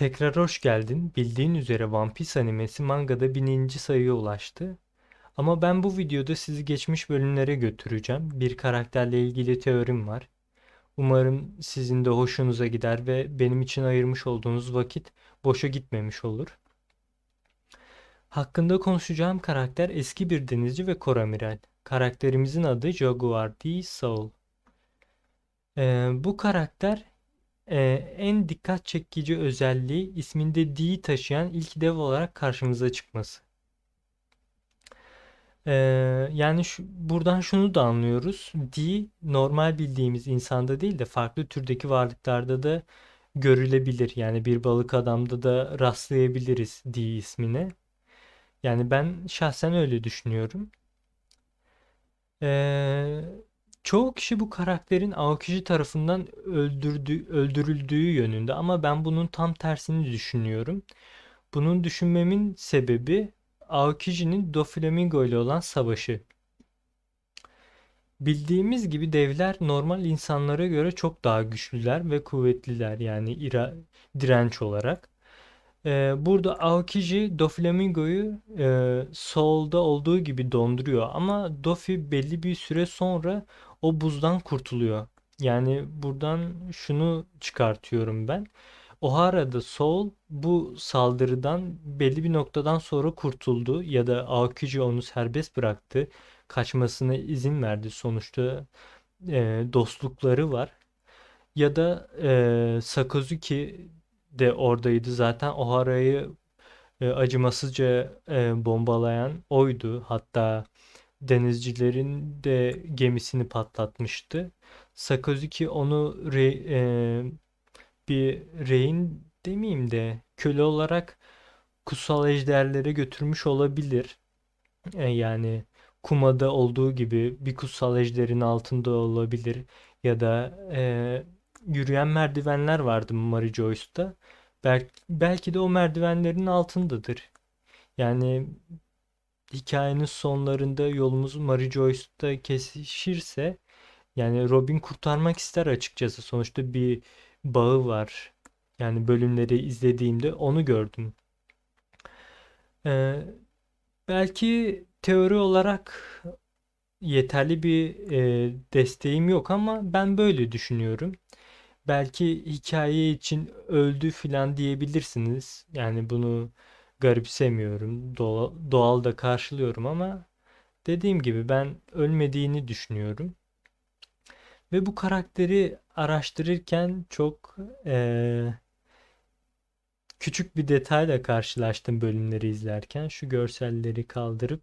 Tekrar hoş geldin. Bildiğin üzere One Piece animesi mangada 1000. sayıya ulaştı. Ama ben bu videoda sizi geçmiş bölümlere götüreceğim. Bir karakterle ilgili teorim var. Umarım sizin de hoşunuza gider ve benim için ayırmış olduğunuz vakit boşa gitmemiş olur. Hakkında konuşacağım karakter eski bir denizci ve koramiral. Karakterimizin adı Jaguar D. Soul. Ee, bu karakter ee, en dikkat çekici özelliği isminde D'yi taşıyan ilk dev olarak karşımıza çıkması. Ee, yani şu, buradan şunu da anlıyoruz. D normal bildiğimiz insanda değil de farklı türdeki varlıklarda da görülebilir. Yani bir balık adamda da rastlayabiliriz D ismine. Yani ben şahsen öyle düşünüyorum. Ee, Çoğu kişi bu karakterin Aokiji tarafından öldürdü, öldürüldüğü yönünde ama ben bunun tam tersini düşünüyorum. Bunun düşünmemin sebebi Aokiji'nin Doflamingo ile olan savaşı. Bildiğimiz gibi devler normal insanlara göre çok daha güçlüler ve kuvvetliler yani ira, direnç olarak. Ee, burada Aokiji Doflamingo'yu e, Soul'da olduğu gibi donduruyor ama Dofi belli bir süre sonra o buzdan kurtuluyor. Yani buradan şunu çıkartıyorum ben. Ohara'da Soul bu saldırıdan belli bir noktadan sonra kurtuldu ya da Aokiji onu serbest bıraktı. Kaçmasına izin verdi. Sonuçta e, dostlukları var. Ya da e, Sakazuki de oradaydı. Zaten Ohara'yı e, acımasızca e, bombalayan oydu. Hatta denizcilerin de gemisini patlatmıştı. Sakazuki onu re, e, bir rehin demeyeyim de köle olarak kutsal ejderlere götürmüş olabilir. E, yani Kuma'da olduğu gibi bir kutsal ejderin altında olabilir ya da e, yürüyen merdivenler vardı Mary Joyce'da. Belki, belki de o merdivenlerin altındadır. Yani hikayenin sonlarında yolumuz Mary Joyce'da kesişirse yani Robin kurtarmak ister açıkçası. Sonuçta bir bağı var. Yani bölümleri izlediğimde onu gördüm. Ee, belki teori olarak yeterli bir e, desteğim yok ama ben böyle düşünüyorum. Belki hikaye için öldü filan diyebilirsiniz. Yani bunu garipsemiyorum. Doğal, doğal da karşılıyorum ama dediğim gibi ben ölmediğini düşünüyorum. Ve bu karakteri araştırırken çok eee, küçük bir detayla karşılaştım bölümleri izlerken. Şu görselleri kaldırıp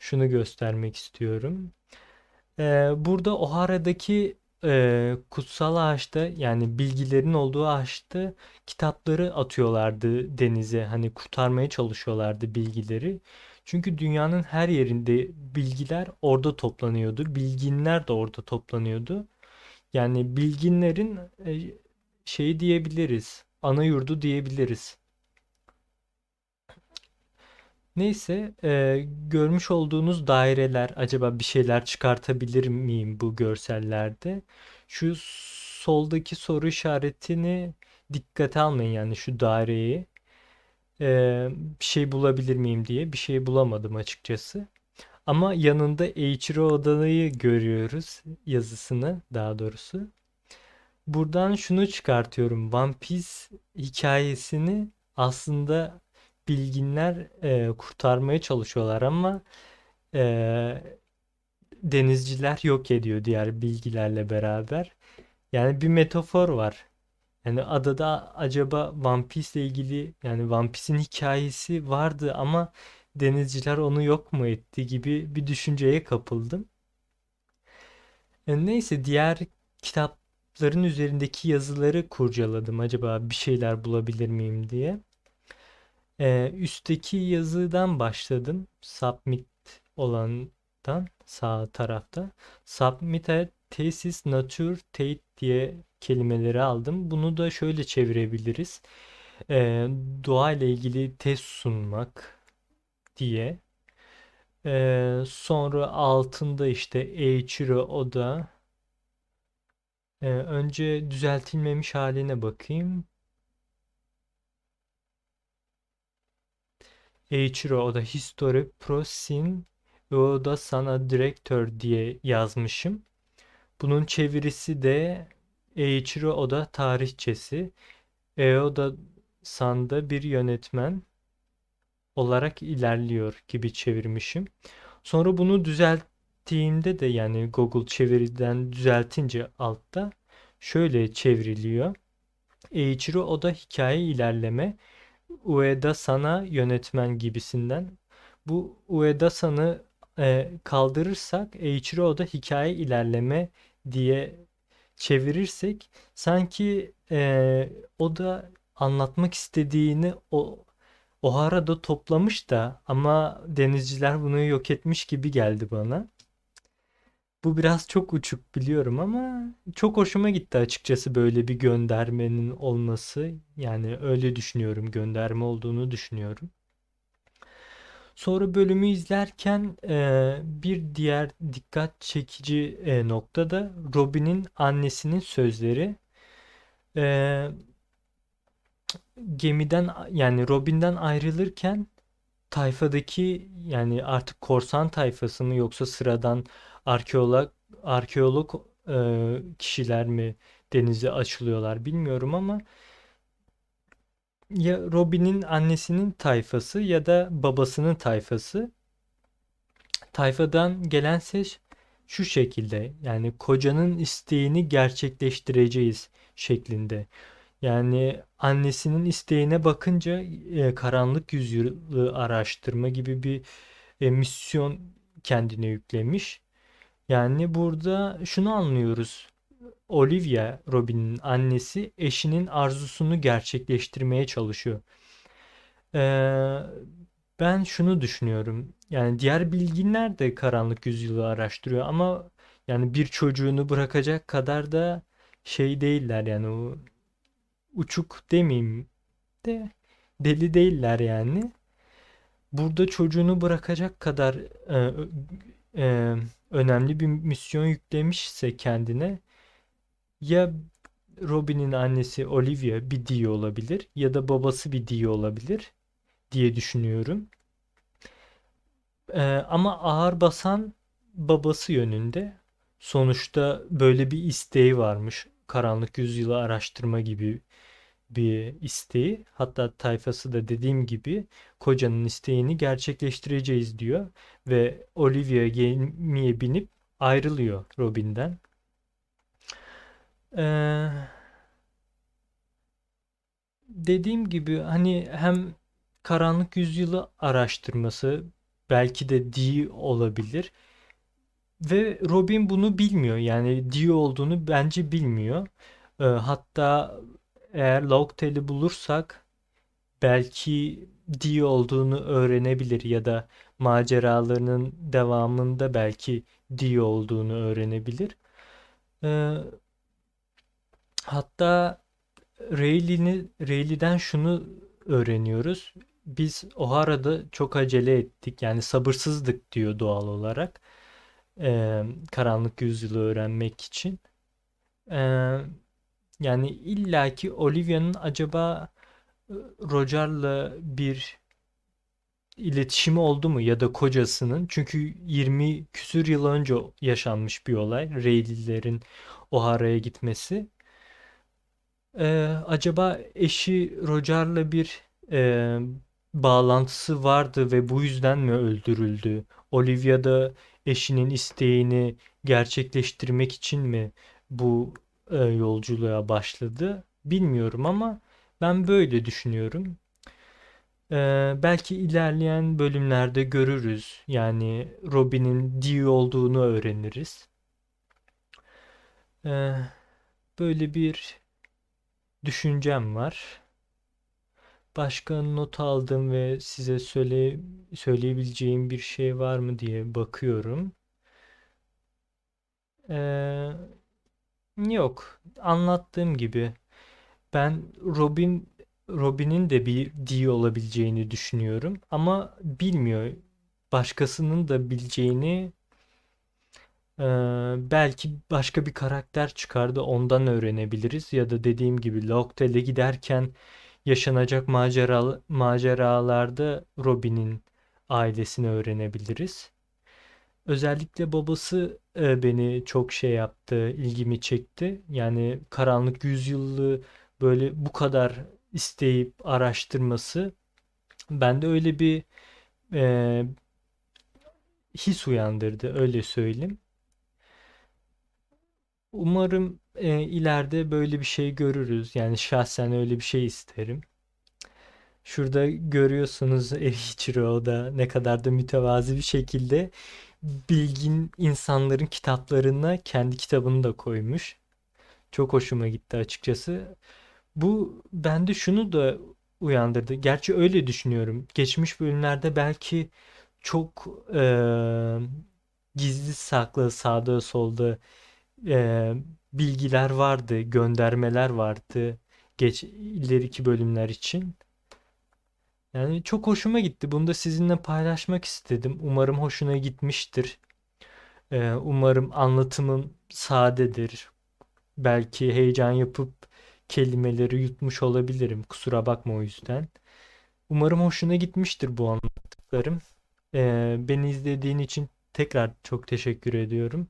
şunu göstermek istiyorum. Eee, burada Ohara'daki e, kutsal ağaçta yani bilgilerin olduğu ağaçta kitapları atıyorlardı denize. Hani kurtarmaya çalışıyorlardı bilgileri. Çünkü dünyanın her yerinde bilgiler orada toplanıyordu. Bilginler de orada toplanıyordu. Yani bilginlerin e, şeyi diyebiliriz. Ana yurdu diyebiliriz. Neyse, e, görmüş olduğunuz daireler acaba bir şeyler çıkartabilir miyim bu görsellerde? Şu soldaki soru işaretini dikkate almayın yani şu daireyi. E, bir şey bulabilir miyim diye bir şey bulamadım açıkçası. Ama yanında Eiichiro Oda'yı görüyoruz yazısını daha doğrusu. Buradan şunu çıkartıyorum. One Piece hikayesini aslında bilginler e, kurtarmaya çalışıyorlar ama e, denizciler yok ediyor diğer bilgilerle beraber. Yani bir metafor var. Yani adada acaba One Piece ile ilgili yani One Piece'in hikayesi vardı ama denizciler onu yok mu etti gibi bir düşünceye kapıldım. E, neyse diğer kitapların üzerindeki yazıları kurcaladım. Acaba bir şeyler bulabilir miyim diye. Ee, üstteki yazıdan başladım. Submit olandan sağ tarafta. Submit'e tesis nature tate diye kelimeleri aldım. Bunu da şöyle çevirebiliriz. Ee, doğa ile ilgili test sunmak diye. Ee, sonra altında işte Eiichiro Oda. Ee, önce düzeltilmemiş haline bakayım. Eiichiro Oda History Pro Sin Oda Sana Director diye yazmışım. Bunun çevirisi de Eiichiro Oda tarihçesi. Eoda San'da bir yönetmen olarak ilerliyor gibi çevirmişim. Sonra bunu düzelttiğimde de yani Google çeviriden düzeltince altta şöyle çevriliyor. Eiichiro Oda hikaye ilerleme Ueda Sana yönetmen gibisinden. Bu Ueda San'ı e, kaldırırsak Eiichiro Oda hikaye ilerleme diye çevirirsek sanki e, o da anlatmak istediğini o Ohara'da toplamış da ama denizciler bunu yok etmiş gibi geldi bana. Bu biraz çok uçuk biliyorum ama çok hoşuma gitti açıkçası böyle bir göndermenin olması. Yani öyle düşünüyorum, gönderme olduğunu düşünüyorum. Sonra bölümü izlerken e, bir diğer dikkat çekici e, nokta da Robin'in annesinin sözleri. E, gemiden yani Robin'den ayrılırken tayfadaki yani artık korsan tayfası mı yoksa sıradan arkeolog arkeolog e, kişiler mi denize açılıyorlar bilmiyorum ama ya Robin'in annesinin tayfası ya da babasının tayfası. Tayfadan gelen ses şu şekilde yani kocanın isteğini gerçekleştireceğiz şeklinde. Yani annesinin isteğine bakınca e, karanlık yüzyılı araştırma gibi bir e, misyon kendine yüklemiş. Yani burada şunu anlıyoruz. Olivia, Robin'in annesi eşinin arzusunu gerçekleştirmeye çalışıyor. Ee, ben şunu düşünüyorum. Yani diğer bilginler de karanlık yüzyılı araştırıyor ama yani bir çocuğunu bırakacak kadar da şey değiller yani o uçuk demeyeyim de deli değiller yani. Burada çocuğunu bırakacak kadar e, e, önemli bir misyon yüklemişse kendine ya Robin'in annesi Olivia bir Dio olabilir ya da babası bir Dio olabilir diye düşünüyorum. Ee, ama ağır basan babası yönünde. Sonuçta böyle bir isteği varmış. Karanlık Yüzyılı araştırma gibi bir isteği. Hatta tayfası da dediğim gibi kocanın isteğini gerçekleştireceğiz diyor. Ve Olivia gemiye binip ayrılıyor Robin'den. Ee, dediğim gibi hani hem karanlık yüzyılı araştırması belki de D olabilir. Ve Robin bunu bilmiyor. Yani D olduğunu bence bilmiyor. Ee, hatta eğer Logtail'i bulursak belki D olduğunu öğrenebilir ya da maceralarının devamında belki D olduğunu öğrenebilir. Ee, hatta Rayleigh'den şunu öğreniyoruz. Biz O'Hara'da çok acele ettik. Yani sabırsızdık diyor doğal olarak. Ee, karanlık yüzyılı öğrenmek için. Ee, yani illaki Olivia'nın acaba e, Roger'la bir iletişimi oldu mu ya da kocasının çünkü 20 küsür yıl önce yaşanmış bir olay Rayleigh'lerin O'Hara'ya gitmesi. Ee, acaba eşi Roger'la bir e, bağlantısı vardı ve bu yüzden mi öldürüldü? Olivia da eşinin isteğini gerçekleştirmek için mi bu e, yolculuğa başladı? Bilmiyorum ama ben böyle düşünüyorum. Ee, belki ilerleyen bölümlerde görürüz. Yani Robin'in Dee olduğunu öğreniriz. Ee, böyle bir düşüncem var. Başka not aldım ve size söyle söyleyebileceğim bir şey var mı diye bakıyorum. Ee, yok. Anlattığım gibi ben Robin Robin'in de bir D olabileceğini düşünüyorum ama bilmiyor. Başkasının da bileceğini e, belki başka bir karakter çıkardı ondan öğrenebiliriz ya da dediğim gibi Logtell'e giderken yaşanacak macera, maceralarda Robin'in ailesini öğrenebiliriz. Özellikle babası e, beni çok şey yaptı, ilgimi çekti. Yani Karanlık Yüzyıl'ı böyle bu kadar isteyip araştırması bende öyle bir e, his uyandırdı, öyle söyleyeyim. Umarım e, ileride böyle bir şey görürüz. Yani şahsen öyle bir şey isterim. Şurada görüyorsunuz Eiichiro da ne kadar da mütevazi bir şekilde bilgin insanların kitaplarına kendi kitabını da koymuş. Çok hoşuma gitti açıkçası. Bu bende şunu da uyandırdı. Gerçi öyle düşünüyorum. Geçmiş bölümlerde belki çok eee, gizli saklı sağda solda eee, bilgiler vardı, göndermeler vardı geç ileriki bölümler için. Yani çok hoşuma gitti. Bunu da sizinle paylaşmak istedim. Umarım hoşuna gitmiştir. Eee, umarım anlatımım sadedir. Belki heyecan yapıp kelimeleri yutmuş olabilirim. Kusura bakma o yüzden. Umarım hoşuna gitmiştir bu anlattıklarım. Ee, beni izlediğin için tekrar çok teşekkür ediyorum.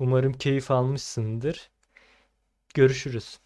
Umarım keyif almışsındır. Görüşürüz.